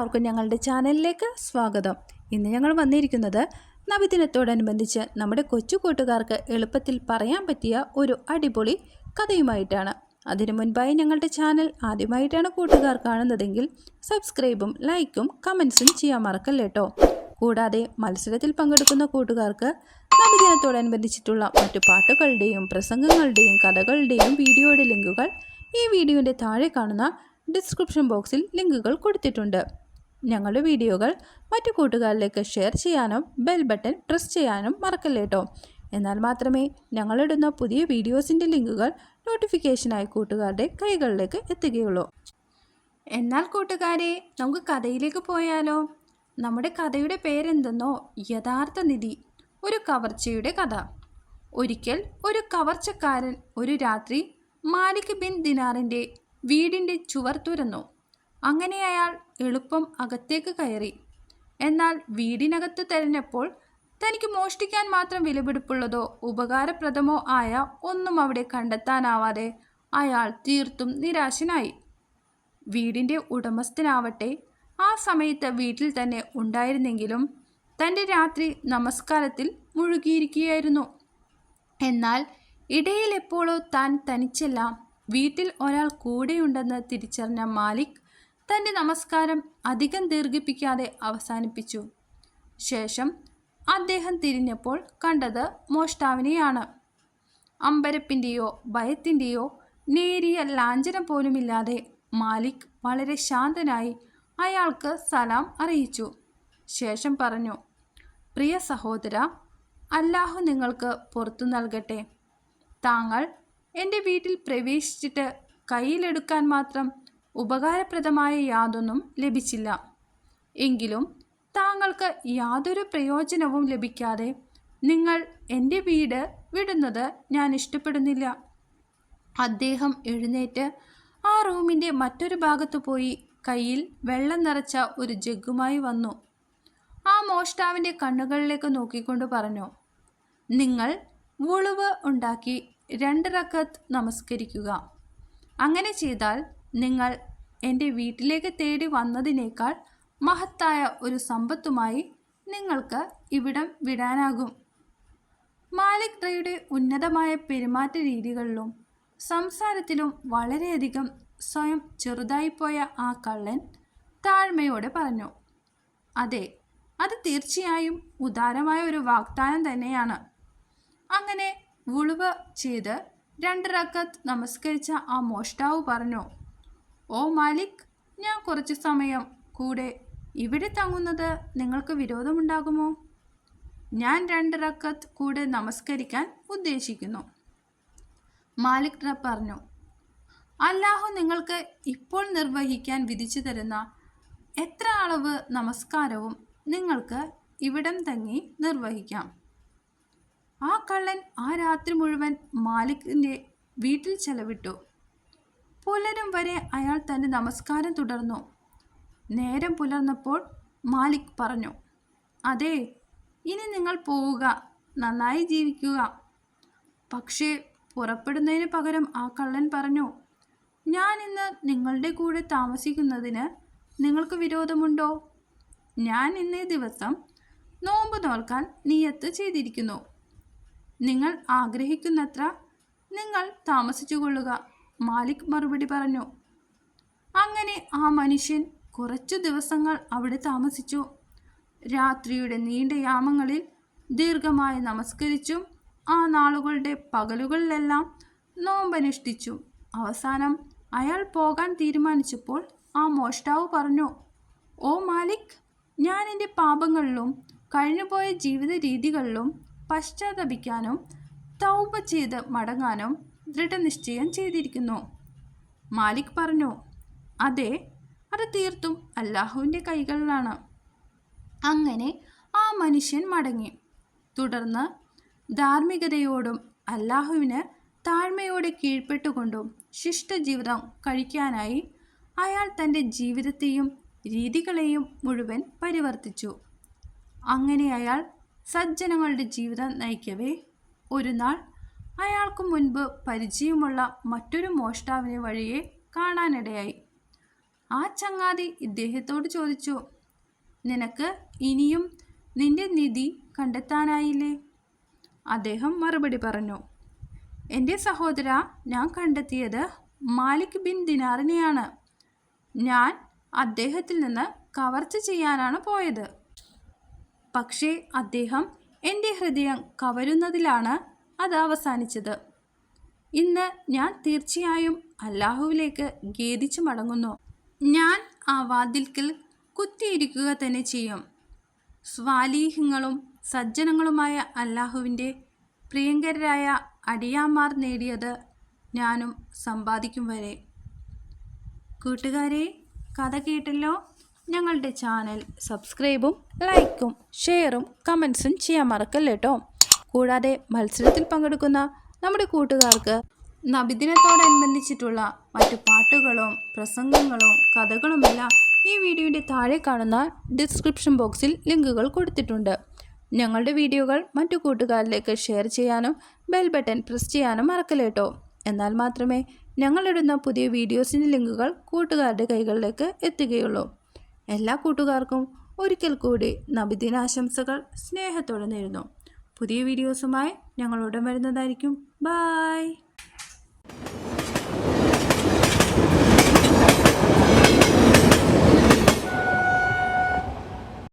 എല്ലാവർക്കും ഞങ്ങളുടെ ചാനലിലേക്ക് സ്വാഗതം. ഇന്ന് ഞങ്ങൾ വന്നിരിക്കുന്നത് നബിദിനത്തോടനുബന്ധിച്ച് നമ്മുടെ കൊച്ചു കൂട്ടുകാർക്ക് എളുപ്പത്തിൽ പറയാൻ പറ്റിയ ഒരു അടിപൊളി കഥയുമായിട്ടാണ്. അതിനു മുൻപായി ഞങ്ങളുടെ ചാനൽ ആദ്യമായിട്ടാണ് കൂട്ടുകാർ കാണുന്നതെങ്കിൽ സബ്സ്ക്രൈബും ലൈക്കും കമൻസും ചെയ്യാൻ മറക്കല്ലേട്ടോ കൂടാതെ മത്സരത്തിൽ പങ്കെടുക്കുന്ന കൂട്ടുകാർക്ക് നബിദിനത്തോടനുബന്ധിച്ചിട്ടുള്ള മറ്റു പാട്ടുകളുടെയും പ്രസംഗങ്ങളുടെയും കഥകളുടെയും വീഡിയോയുടെ ലിങ്കുകൾ ഈ വീഡിയോയുടെ താഴെ കാണുന്ന ഡിസ്ക്രിപ്ഷൻ ബോക്സിൽ ലിങ്കുകൾ കൊടുത്തിട്ടുണ്ട്. ഞങ്ങളുടെ വീഡിയോകൾ മറ്റു കൂട്ടുകാരിലേക്ക് ഷെയർ ചെയ്യാനും ബെൽ ബട്ടൺ പ്രസ് ചെയ്യാനും മറക്കല്ലേ കേട്ടോ എന്നാൽ മാത്രമേ ഞങ്ങളിടുന്ന പുതിയ വീഡിയോസിന്റെ ലിങ്കുകൾ നോട്ടിഫിക്കേഷനായി കൂട്ടുകാരുടെ കൈകളിലേക്ക് എത്തുകയുള്ളൂ. എന്നാൽ കൂട്ടുകാരെ നമുക്ക് കഥയിലേക്ക് പോയാലോ? നമ്മുടെ കഥയുടെ പേരെന്തെന്നോ യഥാർത്ഥ നിധി ഒരു കവർച്ചയുടെ കഥ. ഒരിക്കൽ ഒരു കവർച്ചക്കാരൻ ഒരു രാത്രി മാലിക് ബിൻ ദിനാറിന്റെ വീടിന്റെ ചുവർ തുറന്നു അങ്ങനെ അയാൾ എളുപ്പം അകത്തേക്ക് കയറി. എന്നാൽ വീടിനകത്ത് തെരഞ്ഞപ്പോൾ തനിക്ക് മോഷ്ടിക്കാൻ മാത്രം വിലപിടിപ്പുള്ളതോ ഉപകാരപ്രദമോ ആയ ഒന്നും അവിടെ കണ്ടെത്താനാവാതെ അയാൾ തീർത്തും നിരാശനായി. വീടിന്റെ ഉടമസ്ഥനാവട്ടെ ആ സമയത്ത് വീട്ടിൽ തന്നെ ഉണ്ടായിരുന്നെങ്കിലും തന്റെ രാത്രി നമസ്കാരത്തിൽ മുഴുകിയിരിക്കുകയായിരുന്നു. എന്നാൽ ഇടയിൽ എപ്പോഴോ താൻ തനിച്ചെല്ലാം വീട്ടിൽ ഒരാൾ കൂടെയുണ്ടെന്ന് തിരിച്ചറിഞ്ഞ മാലിക് തന്റെ നമസ്കാരം അധികം ദീർഘിപ്പിക്കാതെ അവസാനിപ്പിച്ചു. ശേഷം അദ്ദേഹം തിരിഞ്ഞപ്പോൾ കണ്ടത് മോഷ്ടാവിനെയാണ്. അമ്പരപ്പിന്റെയോ ഭയത്തിന്റെയോ നേരിയ ലാഞ്ചനം പോലുമില്ലാതെ മാലിക് വളരെ ശാന്തനായി അയാൾക്ക് സലാം അറിയിച്ചു. ശേഷം പറഞ്ഞു പ്രിയ സഹോദര അല്ലാഹു നിങ്ങൾക്ക് പുറത്തു നൽകട്ടെ. താങ്കൾ എന്റെ വീട്ടിൽ പ്രവേശിച്ചിട്ട് കയ്യിലെടുക്കാൻ മാത്രം ഉപകാരപ്രദമായ യാതൊന്നും ലഭിച്ചില്ല. എങ്കിലും താങ്കൾക്ക് യാതൊരു പ്രയോജനവും ലഭിക്കാതെ നിങ്ങൾ എന്റെ വീട് വിടുന്നത് ഞാൻ ഇഷ്ടപ്പെടുന്നില്ല. അദ്ദേഹം എഴുന്നേറ്റ് ആ റൂമിന്റെ മറ്റൊരു ഭാഗത്ത് പോയി കയ്യിൽ വെള്ളം നിറച്ച ഒരു ജഗ്ഗുമായി വന്നു. ആ മോഷ്ടാവിന്റെ കണ്ണുകളിലേക്ക് നോക്കിക്കൊണ്ട് പറഞ്ഞു നിങ്ങൾ വുളുവ് ഉണ്ടാക്കി രണ്ട് റക്കത്ത് നമസ്കരിക്കുക. അങ്ങനെ ചെയ്താൽ നിങ്ങൾ എന്റെ വീട്ടിലേക്ക് തേടി വന്നതിനേക്കാൾ മഹത്തായ ഒരു സമ്പത്തുമായി നിങ്ങൾക്ക് ഇവിടം വിടാനാകും. മാലിക് റയുടെ ഉന്നതമായ പെരുമാറ്റ രീതികളിലും സംസാരത്തിലും വളരെയധികം സ്വയം ചെറുതായിപ്പോയ ആ കള്ളൻ താഴ്മയോടെ പറഞ്ഞു അതെ അത് തീർച്ചയായും ഉദാരമായ ഒരു വാഗ്ദാനം തന്നെയാണ്. അങ്ങനെ വുളുവ് ചെയ്ത് രണ്ട് റക്കത്ത് നമസ്കരിച്ച ആ മോഷ്ടാവ് പറഞ്ഞു ഓ മാലിക് ഞാൻ കുറച്ച് സമയം കൂടെ ഇവിടെ തങ്ങുന്നത് നിങ്ങൾക്ക് വിരോധമുണ്ടാകുമോ? ഞാൻ രണ്ട് റക്കത്ത് കൂടെ നമസ്കരിക്കാൻ ഉദ്ദേശിക്കുന്നു. മാലിക് റ പറഞ്ഞു അല്ലാഹു നിങ്ങൾക്ക് ഇപ്പോൾ നിർവഹിക്കാൻ വിധിച്ചു തരുന്ന എത്ര അളവ് നമസ്കാരവും നിങ്ങൾക്ക് ഇവിടം തങ്ങി നിർവഹിക്കാം. ആ കള്ളൻ ആ രാത്രി മുഴുവൻ മാലിക്കിന്റെ വീട്ടിൽ ചെലവിട്ടു. പുലരും വരെ അയാൾ തന്റെ നമസ്കാരം തുടർന്നു. നേരം പുലർന്നപ്പോൾ മാലിക് പറഞ്ഞു അതെ ഇനി നിങ്ങൾ പോവുക നന്നായി ജീവിക്കുക. പക്ഷേ പുറപ്പെടുന്നതിന് പകരം ആ കള്ളൻ പറഞ്ഞു ഞാൻ ഇന്ന് നിങ്ങളുടെ കൂടെ താമസിക്കുന്നതിന് നിങ്ങൾക്ക് വിരോധമുണ്ടോ? ഞാൻ ഇന്നേ ദിവസം നോമ്പ് നോൽക്കാൻ നിയത്ത് ചെയ്തിരിക്കുന്നു. നിങ്ങൾ ആഗ്രഹിക്കുന്നത്ര നിങ്ങൾ താമസിച്ചു കൊള്ളുക മാലിക് മറുപടി പറഞ്ഞു. അങ്ങനെ ആ മനുഷ്യൻ കുറച്ചു ദിവസങ്ങൾ അവിടെ താമസിച്ചു. രാത്രിയുടെ നീണ്ട യാമങ്ങളിൽ ദീർഘമായി നമസ്കരിച്ചും ആ നാളുകളുടെ പകലുകളിലെല്ലാം നോമ്പനുഷ്ഠിച്ചു അവസാനം അയാൾ പോകാൻ തീരുമാനിച്ചപ്പോൾ ആ മോഷ്ടാവ് പറഞ്ഞു ഓ മാലിക് ഞാൻ എന്റെ പാപങ്ങളിലും കഴിഞ്ഞുപോയ ജീവിത രീതികളിലും പശ്ചാത്തപിക്കാനും തൗപ ചെയ്ത് മടങ്ങാനും ദൃഢനിശ്ചയം ചെയ്തിരിക്കുന്നു. മാലിക് പറഞ്ഞു അതെ അത് തീർത്തും അല്ലാഹുവിന്റെ കൈകളിലാണ്. അങ്ങനെ ആ മനുഷ്യൻ മടങ്ങി. തുടർന്ന് ധാർമ്മികതയോടും അല്ലാഹുവിന് താഴ്മയോടെ കീഴ്പ്പെട്ടുകൊണ്ടും ശിഷ്ടജീവിതം കഴിക്കാനായി അയാൾ തന്റെ ജീവിതത്തെയും രീതികളെയും മുഴുവൻ പരിവർത്തിച്ചു. അങ്ങനെ അയാൾ സജ്ജനങ്ങളുടെ ജീവിതം നയിക്കവേ ഒരു നാൾ അയാൾക്ക് മുൻപ് പരിചയമുള്ള മറ്റൊരു മോഷ്ടാവിനെ വഴിയെ കാണാനിടയായി. ആ ചങ്ങാതി ഇദ്ദേഹത്തോട് ചോദിച്ചു നിനക്ക് ഇനിയും നിന്റെ നിധി കണ്ടെത്താനായില്ലേ? അദ്ദേഹം മറുപടി പറഞ്ഞു എന്റെ സഹോദര ഞാൻ കണ്ടെത്തിയത് മാലിക് ബിൻ ദിനാറിനെയാണ്. ഞാൻ അദ്ദേഹത്തിൽ നിന്ന് കവർച്ച ചെയ്യാനാണ് പോയത്. പക്ഷേ അദ്ദേഹം എന്റെ ഹൃദയം കവരുന്നതിലാണ് അത് അവസാനിച്ചത്. ഇന്ന് ഞാൻ തീർച്ചയായും അല്ലാഹുവിലേക്ക് ഖേദിച്ചു മടങ്ങുന്നു. ഞാൻ ആ വാതിൽക്കൽ കുത്തിയിരിക്കുക തന്നെ ചെയ്യും. സ്വാലീഹങ്ങളും സജ്ജനങ്ങളുമായ അല്ലാഹുവിന്റെ പ്രിയങ്കരായ അടിയാമാർ നേടിയത് ഞാനും സമ്പാദിക്കും വരെ. കൂട്ടുകാരെ കഥ കേട്ടല്ലോ? ഞങ്ങളുടെ ചാനൽ സബ്സ്ക്രൈബും ലൈക്കും ഷെയറും കമൻസും ചെയ്യാൻ മറക്കല്ലേ കേട്ടോ കൂടാതെ മത്സരത്തിൽ പങ്കെടുക്കുന്ന നമ്മുടെ കൂട്ടുകാർക്ക് നബിദിനത്തോടനുബന്ധിച്ചിട്ടുള്ള മറ്റു പാട്ടുകളും പ്രസംഗങ്ങളും കഥകളുമെല്ലാം ഈ വീഡിയോയുടെ താഴെ കാണുന്ന ഡിസ്ക്രിപ്ഷൻ ബോക്സിൽ ലിങ്കുകൾ കൊടുത്തിട്ടുണ്ട്. ഞങ്ങളുടെ വീഡിയോകൾ മറ്റു കൂട്ടുകാരിലേക്ക് ഷെയർ ചെയ്യാനും ബെൽ ബട്ടൺ പ്രസ് ചെയ്യാനും മറക്കല്ലേട്ടോ എന്നാൽ മാത്രമേ ഞങ്ങളിടുന്ന പുതിയ വീഡിയോസിന്റെ ലിങ്കുകൾ കൂട്ടുകാരുടെ കൈകളിലേക്ക് എത്തുകയുള്ളൂ. എല്ലാ കൂട്ടുകാർക്കും ഒരിക്കൽ കൂടി നബിദിനാശംസകൾ സ്നേഹത്തോടെ നേരുന്നു. പുതിയ വീഡിയോസുമായി ഞങ്ങൾ ഉടൻ വരുന്നതായിരിക്കും. ബായ്